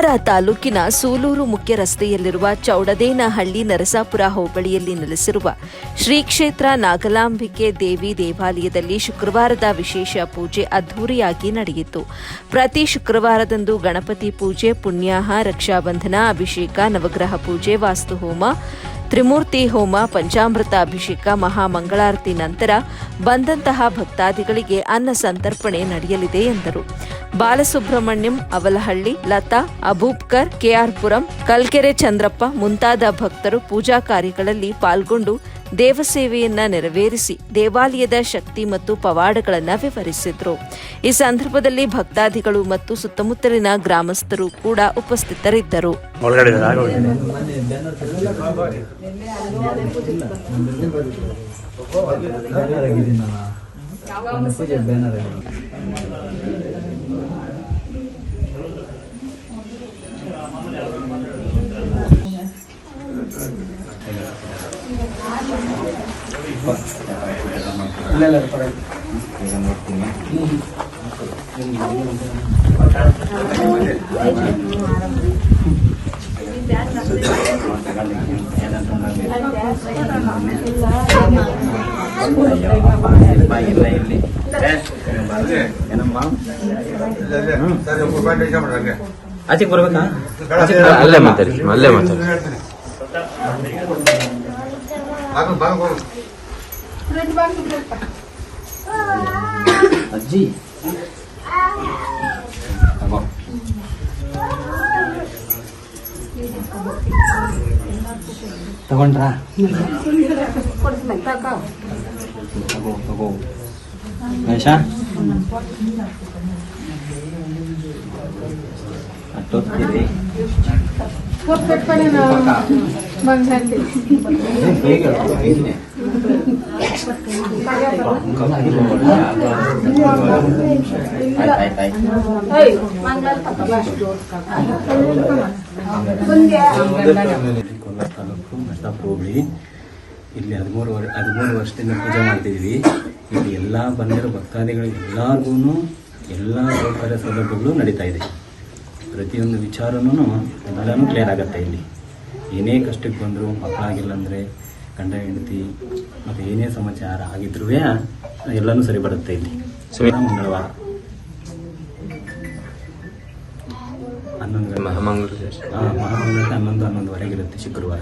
ತಾಲೂಕಿನ ಸೂಲೂರು ಮುಖ್ಯ ರಸ್ತೆಯಲ್ಲಿರುವ ಚೌಡದೇನಹಳ್ಳಿ ನರಸಾಪುರ ಹೋಬಳಿಯಲ್ಲಿ ನೆಲೆಸಿರುವ ಶ್ರೀ ಕ್ಷೇತ್ರ ನಾಗಲಾಂಬಿಕೆ ದೇವಿ ದೇವಾಲಯದಲ್ಲಿ ಶುಕ್ರವಾರದ ವಿಶೇಷ ಪೂಜೆ ಅದ್ಧೂರಿಯಾಗಿ ನಡೆಯಿತು. ಪ್ರತಿ ಶುಕ್ರವಾರದಂದು ಗಣಪತಿ ಪೂಜೆ, ಪುಣ್ಯಾಹ, ರಕ್ಷಾಬಂಧನ, ಅಭಿಷೇಕ, ನವಗ್ರಹ ಪೂಜೆ, ವಾಸ್ತುಹೋಮ, ತ್ರಿಮೂರ್ತಿ ಹೋಮ, ಪಂಚಾಮೃತ ಅಭಿಷೇಕ, ಮಹಾಮಂಗಳಾರತಿ ನಂತರ ಬಂದಂತಹ ಭಕ್ತಾದಿಗಳಿಗೆ ಅನ್ನ ಸಂತರ್ಪಣೆ ನಡೆಯಲಿದೆ ಎಂದರು. ಬಾಲಸುಬ್ರಹ್ಮಣ್ಯಂ ಅವಲಹಳ್ಳಿ ಲತಾ ಅಬೂಬ್ಕರ್ ಕೆಆರ್ಪುರಂ ಕಲ್ಕೆರೆ ಚಂದ್ರಪ್ಪ ಮುಂತಾದ ಭಕ್ತರು ಪೂಜಾ ಕಾರ್ಯಗಳಲ್ಲಿ ಪಾಲ್ಗೊಂಡು ದೇವಸೇವೆಯನ್ನ ನೆರವೇರಿಸಿ ದೇವಾಲಯದ ಶಕ್ತಿ ಮತ್ತು ಪವಾಡಗಳನ್ನು ವಿವರಿಸಿದ್ರು. ಈ ಸಂದರ್ಭದಲ್ಲಿ ಭಕ್ತಾದಿಗಳು ಮತ್ತು ಸುತ್ತಮುತ್ತಲಿನ ಗ್ರಾಮಸ್ಥರು ಕೂಡ ಉಪಸ್ಥಿತರಿದ್ದರು. ಬ್ಯಾನರ್ ಇಲ್ಲ ಇಲ್ಲ ಪರವಾಗಿಲ್ಲ ಆಚೆಗೆ ಬರ್ಬೇಕಾ? ಅಲ್ಲೇ ಮಾತಾಡಿ ಅಲ್ಲೇ ಮಾತಾಡಿ. ಅಜ್ಜಿ. ತಗೊಂಡ್ರಾ? ತಗೋ ತಗೋ. Aisyah. Atut kiri. What paper na Bangladesh? Hey, ಇಲ್ಲಿ ಹದಿಮೂರು ವರ್ಷ ಹದಿಮೂರು ವರ್ಷದಿಂದ ಪೂಜೆ ಮಾಡ್ತಿದ್ವಿ. ಇಲ್ಲಿ ಎಲ್ಲ ಬಂದಿರೋ ಭಕ್ತಾದಿಗಳು ಎಲ್ಲರಿಗೂ ಎಲ್ಲ ಸೌಕರ್ಯ ಸೌಲಭ್ಯಗಳು ನಡೀತಾ ಇದೆ. ಪ್ರತಿಯೊಂದು ವಿಚಾರನೂ ಎಲ್ಲನೂ ಕ್ಲಿಯರ್ ಆಗುತ್ತೆ ಇಲ್ಲಿ. ಏನೇ ಕಷ್ಟಕ್ಕೆ ಬಂದರೂ ಮಕ್ಕಳಾಗಿಲ್ಲ ಅಂದರೆ ಗಂಡ ಹೆಂಡತಿ ಮತ್ತು ಏನೇ ಸಮಾಚಾರ ಆಗಿದ್ರೂ ಎಲ್ಲನೂ ಸರಿ ಬರುತ್ತೆ ಇಲ್ಲಿ. ಮಂಗಳವಾರ. ಹನ್ನೊಂದು ಮಹಾಮಂಗಳೂರು ಹಾಂ ಮಹಾಮಂಗಳ ಹನ್ನೊಂದು ಹನ್ನೊಂದುವರೆಗೆ ಇರುತ್ತೆ ಶುಕ್ರವಾರ.